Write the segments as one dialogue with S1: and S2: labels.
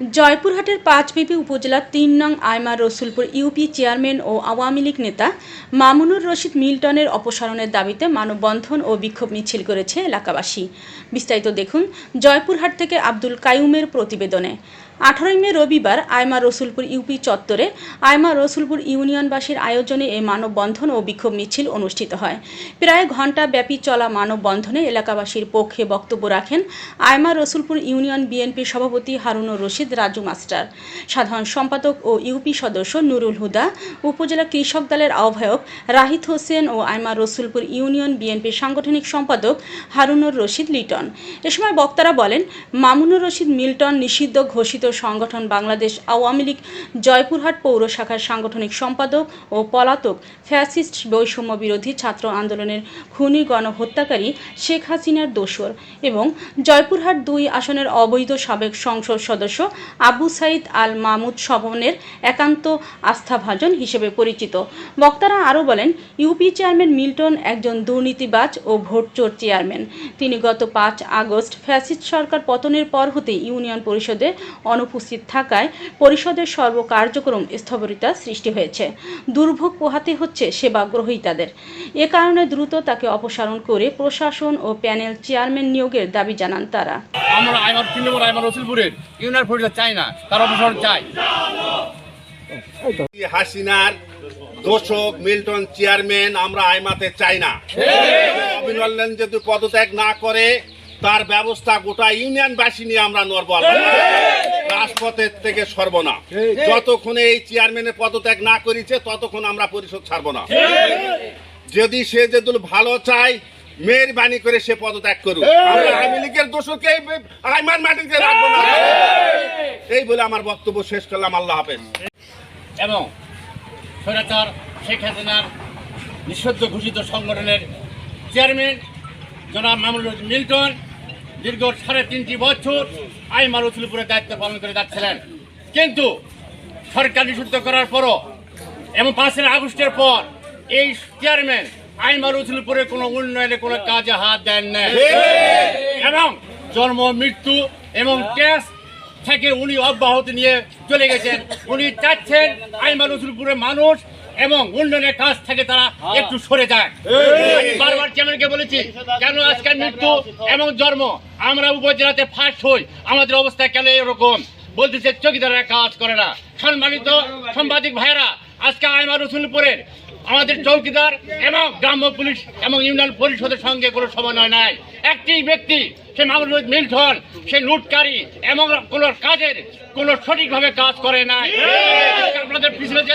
S1: জয়পুরহাটের পাঁচবিবি উপজেলার তিন নং আয়মা রসুলপুর ইউপি চেয়ারম্যান ও আওয়ামী লীগ নেতা মামুনুর রশিদ মিল্টনের অপসারণের দাবিতে মানববন্ধন ও বিক্ষোভ মিছিল করেছে এলাকাবাসী। বিস্তারিত দেখুন, জয়পুরহাট থেকে আব্দুল কায়ুমের প্রতিবেদনে। আঠারোই মে রবিবার আয়মা রসুলপুর ইউপি চত্বরে আয়মা রসুলপুর ইউনিয়নবাসীর আয়োজনে এই মানববন্ধন ও বিক্ষোভ মিছিল অনুষ্ঠিত হয়। প্রায় ঘণ্টা ব্যাপী চলা মানববন্ধনে এলাকাবাসীর পক্ষে বক্তব্য রাখেন আয়মা রসুলপুর ইউনিয়ন বিএনপির সভাপতি হারুনুর রশিদ রাজু মাস্টার। সাধারণ সম্পাদক ও ইউপি সদস্য নুরুল হুদা, উপজেলা কৃষক দলের আহ্বায়ক রাহিত হোসেন ও আয়মা রসুলপুর ইউনিয়ন বিএনপির সাংগঠনিক সম্পাদক হারুনুর রশিদ লিটন। এ সময় বক্তারা বলেন, মামুনুর রশিদ মিল্টন নিষিদ্ধ ঘোষিত সংগঠন বাংলাদেশ আওয়ামী লীগ, জয়পুরহাট পৌর শাখার সাংগঠনিক সম্পাদক ও পলাতক ফ্যাসিস্ট বৈষম্য বিরোধী ছাত্র আন্দোলনের খুনি গণহত্যাকারী শেখ হাসিনার দোসর এবং জয়পুরহাট দুই আসনের অবৈধ সাবেক সংসদ সদস্য আবু সাইদ আল মাহমুদ স্বপনের একান্ত আস্থাভাজন হিসেবে পরিচিত। বক্তারা আরও বলেন, ইউপি চেয়ারম্যান মিল্টন একজন দুর্নীতিবাজ ও ভোটচোর চেয়ারম্যান। তিনি গত পাঁচ আগস্ট ফ্যাসিস্ট সরকার পতনের পর হতে ইউনিয়ন পরিষদে অনুপস্থিত থাকায় পরিষদের সর্ব কার্যক্রম স্থবিরতা সৃষ্টি হয়েছে। দুর্ভোগ পোহাতে হচ্ছে সেবা গ্রহীতাদের এ কারণে দ্রুত তাকে অপসারণ করে প্রশাসন ও প্যানেল চেয়ারম্যান নিয়োগের দাবি জানান তারা।
S2: আমরা আইমার তিন আইমার রসুলপুরের ইউনিয়ন পরিষদ চাই না তার অপসারণ চাই।
S3: হাসিনার দোষক মিল্টন চেয়ারম্যান আমরা আইমাতে চাই না। অভিনন্দন যদি পদত্যাগ না করে তার ব্যবস্থা গোটা ইউনিয়নবাসী নিয়ে আমরা নড়ব রাজপথের থেকে সরব না। যতক্ষণ এই চেয়ারম্যানের পদত্যাগ না করেছে ততক্ষণ আমরা পরিষদ ছাড়ব না। যদি সে যেদুল ভালো চায় মেহরবানি করে সে পদত্যাগ করুক। আমরা আওয়ামী লীগের দোষকে আইমান মাটিতে রাখব না। এই বলে আমার বক্তব্য শেষ করলাম। আল্লাহ হাফেজ।
S2: এবং স্বৈরাচার শেখ হাসিনার নিঃসদ্য ঘোষিত সংগঠনের চেয়ারম্যান জনাব রশিদ মিল্টন দীর্ঘ সাড়ে তিনটি বছর আইমার রসুলপুরের দায়িত্ব পালন করে যাচ্ছিলেন। কিন্তু সরকার নিষিদ্ধ করার পরও এবং পাঁচই আগস্টের পর এই চেয়ারম্যান আইমার রসুলপুরে কোনো উন্নয়নে কোনো কাজে হাত দেন না এবং জন্ম, মৃত্যু এবং টেস্ট থেকে উনি অব্যাহতি নিয়ে চলে গেছেন। উনি চাচ্ছেন আইমা রসুলপুরের মানুষ এবং উন্নয়নের কাজ থেকে তারা একটু সরে যায়। বারবার চেয়ারম্যানকে বলেছি কেন আজকের মৃত্যু এবং জন্ম? আমরা উপজেলাতে ফার্স্ট হই। আমাদের অবস্থা কেন এরকম? বলতেছে চকিদাররা কাজ করে না। সম্মানিত সাংবাদিক ভাইরা আজকে আইমা রসুলপুরের আমাদের চৌকিদার এবং গ্রাম্য পুলিশ এবং ইউনিয়ন পরিষদের সঙ্গে কোনো সমন্বয় নাই। একটি ব্যক্তি সে মামুনুল মিল্টন সে লুটকারী এবং কোনো কাজের কোনো সঠিকভাবে কাজ করে নাই। আপনাদের পিছনে যে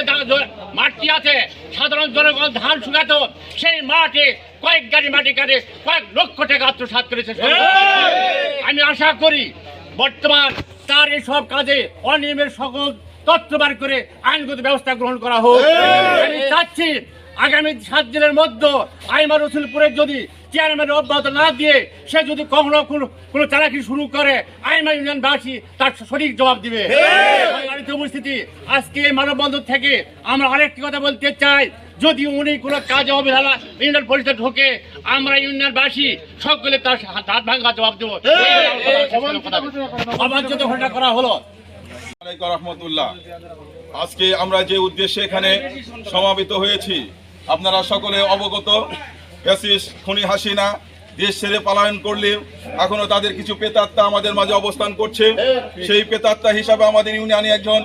S2: মাঠটি আছে সাধারণ জনগণ ধান শুকাতো সেই মাঠে কয়েক গাড়ি মাটি কাটে কয়েক লক্ষ টাকা আত্মসাত করেছে আমি আশা করি বর্তমান তার এসব কাজে অনিয়মের সকল তথ্য বার করে আইনগত ব্যবস্থা গ্রহণ করা হোক। আমি চাচ্ছি আগামী সাত দিনের মধ্যে আইমা রসুলপুরের যদি চেয়ারম্যান অব্যাহত না দিয়ে সে যদি কখনো কোনো কোনো চালাকি শুরু করে আইমা ইউনিয়নবাসী তার সঠিক জবাব দিবে। উপস্থিতি আজকে এই মানববন্ধন থেকে আমরা আরেকটি কথা বলতে চাই। যদি উনি কোনো কাজে অবহেলা ইউনিয়ন পরিষদ ঢোকে আমরা ইউনিয়নবাসী সকলে তার হাত ভাঙা জবাব দেবো। অবাঞ্ছিত ঘটনা করা হলো।
S4: আজকে আমরা যে উদ্দেশ্যে এখানে সমাবেত হয়েছি, আপনারা সকলে অবগত ফ্যাসিস খুনি হাসিনা দেশ ছেড়ে পালায়ন করলেও এখনও তাদের কিছু পেতাত্তা আমাদের মাঝে অবস্থান করছে। সেই পেতাত্তা হিসাবে আমাদের ইউনিয়নে একজন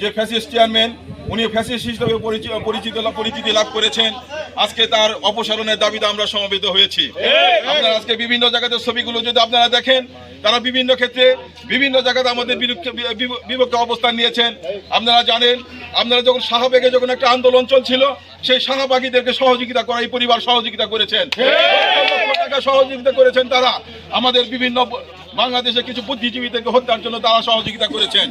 S4: যে ফ্যাসিস চেয়ারম্যান উনি ফ্যাসিস হিসেবে পরিচিত পরিচিত পরিচিতি লাভ করেছেন। আজকে তার অপসারণের দাবিতে আমরা সমবেত হয়েছি। আপনারা আজকে বিভিন্ন জায়গাতে ছবিগুলো যদি আপনারা দেখেন তারা বিভিন্ন ক্ষেত্রে বিভিন্ন জায়গাতে আমাদের বিপক্ষে অবস্থান নিয়েছেন। আপনারা জানেন আপনারা যখন শাহবাগে যখন একটা আন্দোলন চলছিল সেই শাহবাগীদেরকে সহযোগিতা করা এই পরিবার সহযোগিতা করেছেন। সহযোগিতা করেছেন তারা? আমাদের বিভিন্ন বাংলাদেশে কিছু বুদ্ধিজীবীদেরকে হত্যার জন্য তারা সহযোগিতা করেছেন।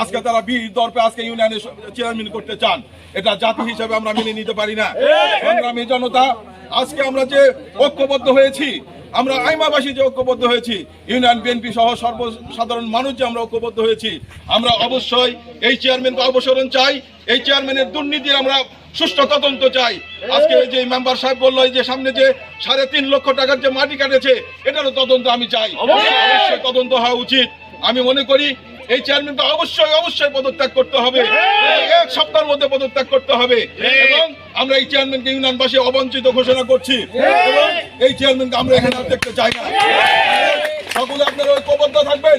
S4: আজকে তারা বীর দর্পে আজকে ইউনিয়নের চেয়ারম্যান করতে চান। এটা জাতি হিসাবে আমরা মেনে নিতে পারি না। সংগ্রামী জনতা, আজকে আমরা যে ঐক্যবদ্ধ হয়েছি, আমরা আইমাবাসী যে ঐক্যবদ্ধ হয়েছি, ইউনিয়ন বিএনপি সহ সর্বসাধারণ মানুষ যে আমরা ঐক্যবদ্ধ হয়েছি, আমরা অবশ্যই এই চেয়ারম্যানকে অবসরণ চাই। এই চেয়ারম্যানের দুর্নীতির আমরা সুষ্ঠু তদন্ত চাই। আজকে এই যে মেম্বার সাহেব বলল এই যে সামনে যে সাড়ে তিন লক্ষ টাকার যে মাটি কাটেছে এটারও তদন্ত আমি চাই। অবশ্যই। তদন্ত হওয়া উচিত। আমি মনে করি এই চেয়ারম্যানকে অবশ্যই অবশ্যই পদত্যাগ করতে হবে। এক সপ্তাহের মধ্যে পদত্যাগ করতে হবে। এবং আমরা এই চেয়ারম্যানকে ইউনিয়নবাসী অবঞ্চিত ঘোষণা করছি। এবং এই চেয়ারম্যানকে আমরা এখানে আর দেখতে চাই না। সকলে আপনারা ঐক্যবদ্ধ থাকবেন।